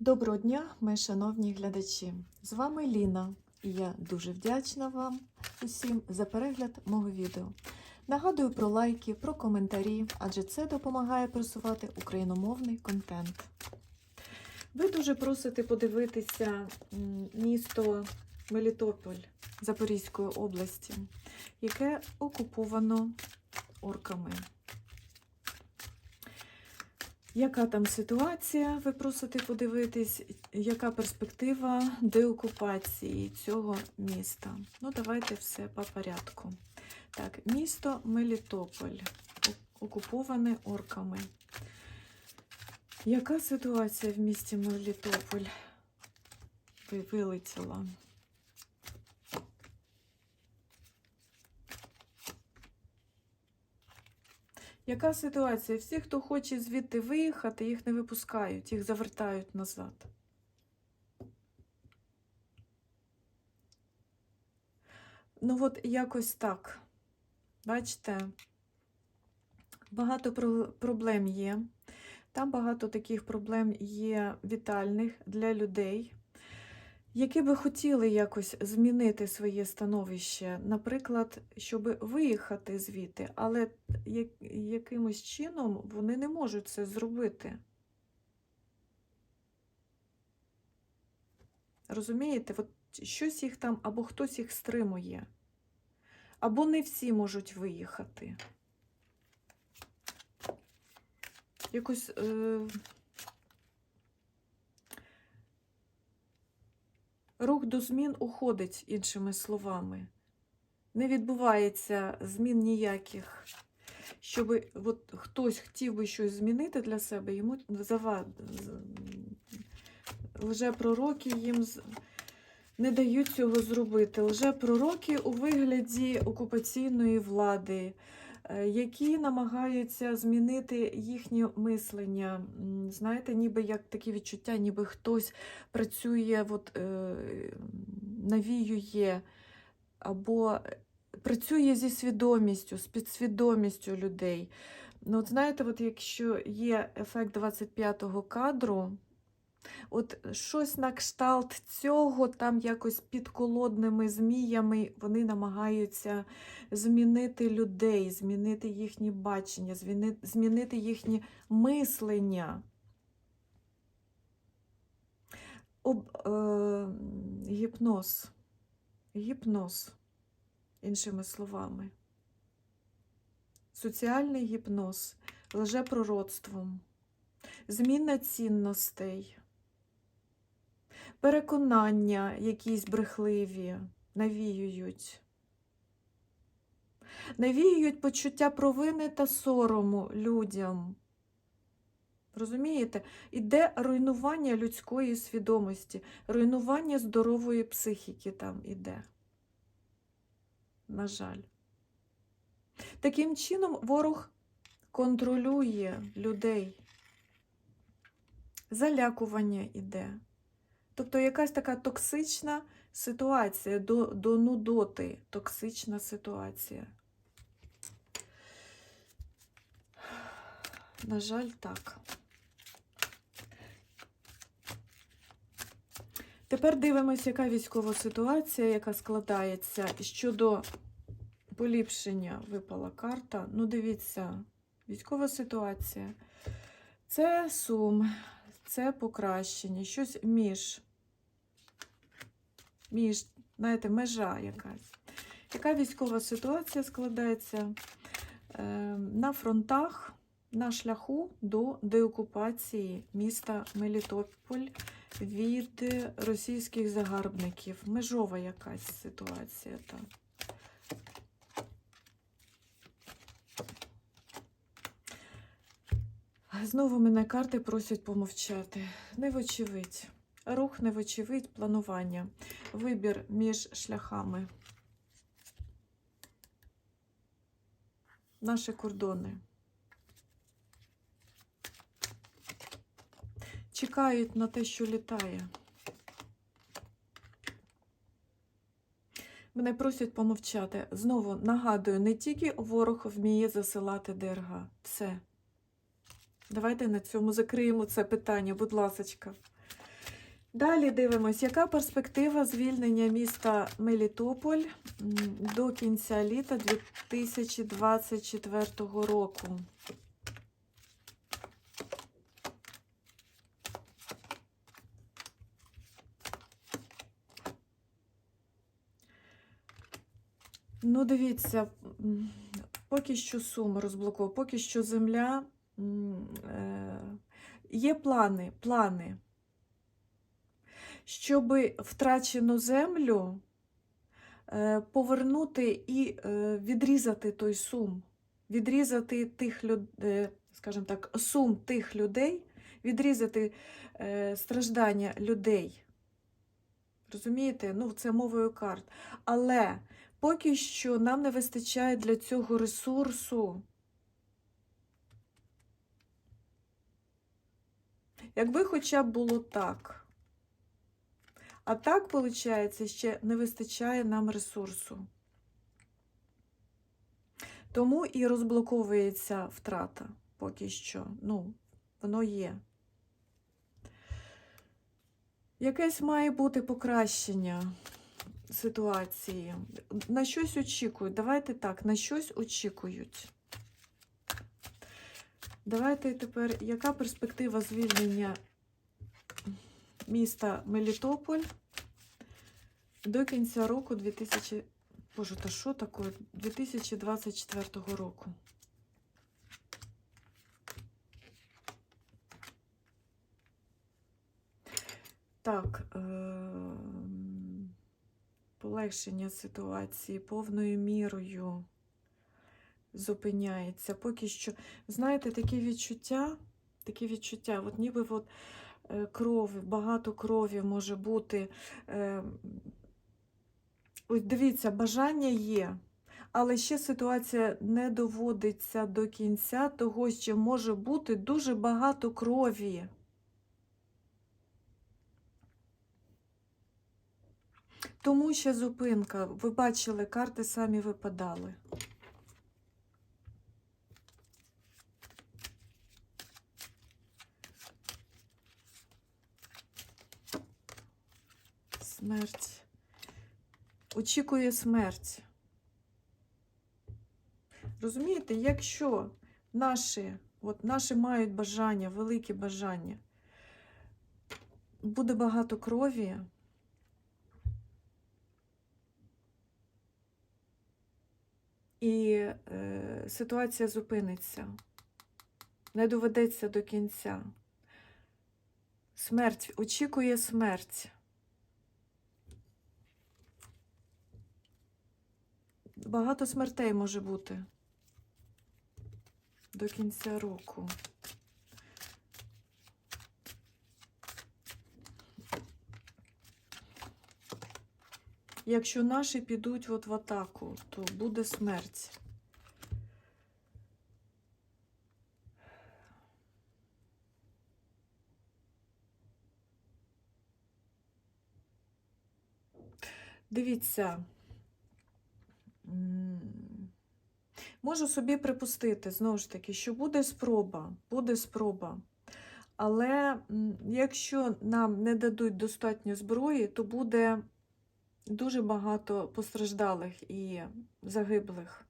Доброго дня, мої шановні глядачі! З вами Ліна, і я дуже вдячна вам усім за перегляд мого відео. Нагадую про лайки, про коментарі, адже це допомагає просувати україномовний контент. Ви дуже просите подивитися місто Мелітополь Запорізької області, яке окуповано орками. Яка там ситуація? Ви просите подивитись, яка перспектива деокупації цього міста? Ну, давайте все по порядку. Так, місто Мелітополь, окуповане орками. Яка ситуація в місті Мелітополь? Ви вилетіла. Яка ситуація? Всі, хто хоче звідти виїхати, їх не випускають, їх завертають назад. Ну, от якось так. Бачите, багато про- проблем є. Там багато таких проблем є вітальних для людей, які би хотіли якось змінити своє становище, наприклад, щоб виїхати звідти, але якимось чином вони не можуть це зробити. Розумієте, От щось їх там, або хтось їх стримує, або не всі можуть виїхати. Якось. Е... Рух до змін уходить, іншими словами. Не відбувається змін ніяких. Щоб от хтось хотів би щось змінити для себе, йому завад... лжепророки їм не дають цього зробити. Лжепророки у вигляді окупаційної влади, які намагаються змінити їхнє мислення. Знаєте, ніби як такі відчуття, ніби хтось працює, от, е, навіює або працює зі свідомістю, з підсвідомістю людей. Ну, от знаєте, от якщо є ефект 25-го кадру, от щось на кшталт цього, там якось під колодними зміями вони намагаються змінити людей, змінити їхнє бачення, змінити їхнє мислення. Об, е, гіпноз. Гіпноз, іншими словами. Соціальний гіпноз, лжепророцтвом, зміна цінностей, переконання якісь брехливі навіюють. Навіюють почуття провини та сорому людям. Розумієте? Іде руйнування людської свідомості, руйнування здорової психіки там іде. На жаль. Таким чином, ворог контролює людей. Залякування іде. Тобто якась така токсична ситуація, до, до нудоти токсична ситуація. На жаль, так. Тепер дивимося, яка військова ситуація, яка складається щодо поліпшення випала карта. Ну, дивіться, військова ситуація. Це сум, це покращення, щось між. Між, знаєте, межа якась. Яка військова ситуація складається е, на фронтах, на шляху до деокупації міста Мелітополь від російських загарбників. Межова якась ситуація там. Знову мене карти просять помовчати. Невочевидь. Рух невочевидь, планування. Вибір між шляхами. Наші кордони. Чекають на те, що літає. Мене просять помовчати. Знову нагадую, не тільки ворог вміє засилати ДРГ. Все. Давайте на цьому закриємо це питання, будь ласочка. Далі дивимось, яка перспектива звільнення міста Мелітополь до кінця літа 2024 року. Ну, дивіться, поки що сума розблокована, поки що земля. е, Є плани, плани щоб втрачену землю е, повернути і е, відрізати той сум, відрізати тих людей, скажімо так, сум тих людей, відрізати е, страждання людей. Розумієте? Ну, це мовою карт. Але поки що нам не вистачає для цього ресурсу. Якби хоча б було так. А так, виходить, ще не вистачає нам ресурсу. Тому і розблоковується втрата поки що. Ну, воно є. Якесь має бути покращення ситуації. На щось очікують. Давайте так, на щось очікують. Давайте тепер, яка перспектива звільнення міста Мелітополь до кінця року 2000, Боже, та що таке? 2024 року. Так, е полегшення ситуації повною мірою зупиняється. Поки що, знаєте, такі відчуття, такі відчуття, от ніби от крові, багато крові може бути. Е, Ось дивіться, бажання є, але ще ситуація не доводиться до кінця, того що може бути дуже багато крові. Тому ще зупинка. Ви бачили, карти самі випадали. Смерть. Очікує смерть. Розумієте, якщо наші, от наші мають бажання, великі бажання, буде багато крові, і е, ситуація зупиниться, не доведеться до кінця. Смерть очікує смерть. Багато смертей може бути до кінця року. Якщо наші підуть от в атаку, то буде смерть. Дивіться. Можу собі припустити, знову ж таки, що буде спроба, буде спроба. Але якщо нам не дадуть достатньо зброї, то буде дуже багато постраждалих і загиблих.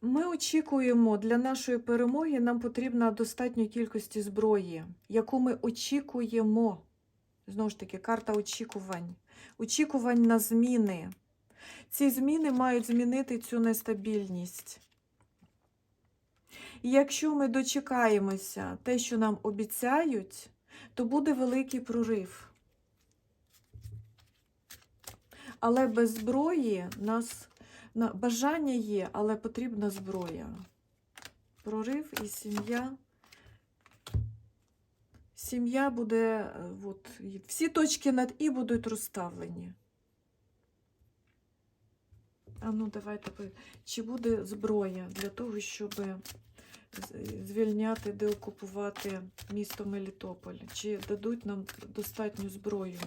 Ми очікуємо для нашої перемоги, нам потрібна достатньо кількості зброї, яку ми очікуємо. Знову ж таки, карта очікувань. Очікувань на зміни. Ці зміни мають змінити цю нестабільність. І якщо ми дочекаємося те, що нам обіцяють, то буде великий прорив. Але без зброї нас бажання є, але потрібна зброя. Прорив і сім'я. Сім'я буде, е, от, всі точки над І будуть розставлені. А ну, давайте, чи буде зброя для того, щоб звільняти, деокупувати місто Мелітополь? Чи дадуть нам достатню зброю?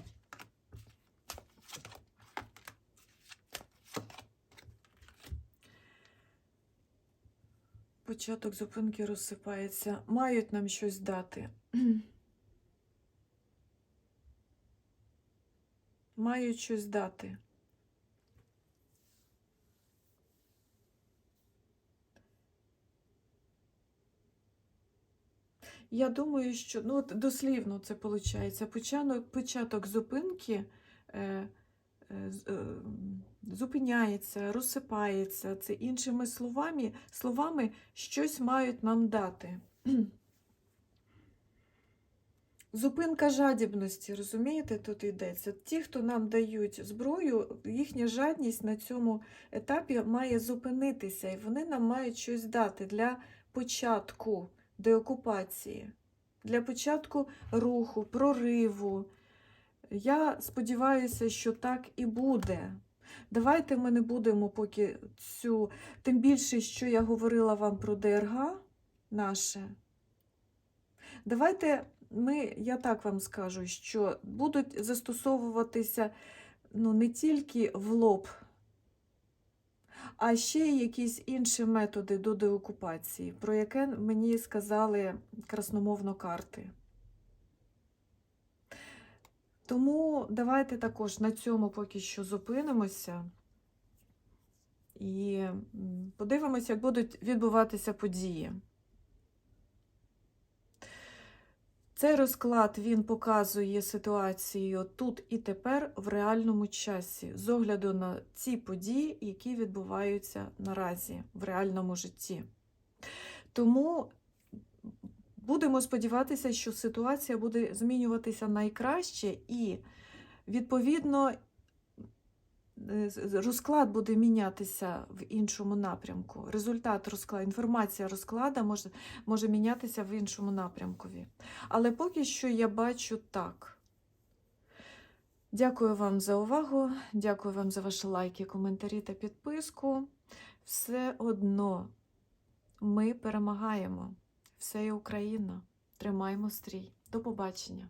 Початок зупинки розсипається. Мають нам щось дати. мають щось дати. Я думаю, що ну, от дослівно це виходить. Початок, початок зупинки е, е, е, зупиняється, розсипається. Це іншими словами, словами щось мають нам дати. Зупинка жадібності, розумієте, тут йдеться. Ті, хто нам дають зброю, їхня жадність на цьому етапі має зупинитися, і вони нам мають щось дати для початку деокупації, для початку руху, прориву. Я сподіваюся, що так і буде. Давайте ми не будемо поки цю, тим більше, що я говорила вам про ДРГ наше. Давайте ми, я так вам скажу, що будуть застосовуватися ну, не тільки в лоб, а ще й якісь інші методи до деокупації, про яке мені сказали красномовно карти. Тому давайте також на цьому поки що зупинимося і подивимося, як будуть відбуватися події. Цей розклад він показує ситуацію тут і тепер в реальному часі, з огляду на ці події, які відбуваються наразі в реальному житті. Тому будемо сподіватися, що ситуація буде змінюватися найкраще, і, відповідно, розклад буде мінятися в іншому напрямку. Результат розкладу, інформація розклада може, може мінятися в іншому напрямкові. Але поки що я бачу так. Дякую вам за увагу, дякую вам за ваші лайки, коментарі та підписку. Все одно ми перемагаємо. Все є Україна. Тримаймо стрій. До побачення!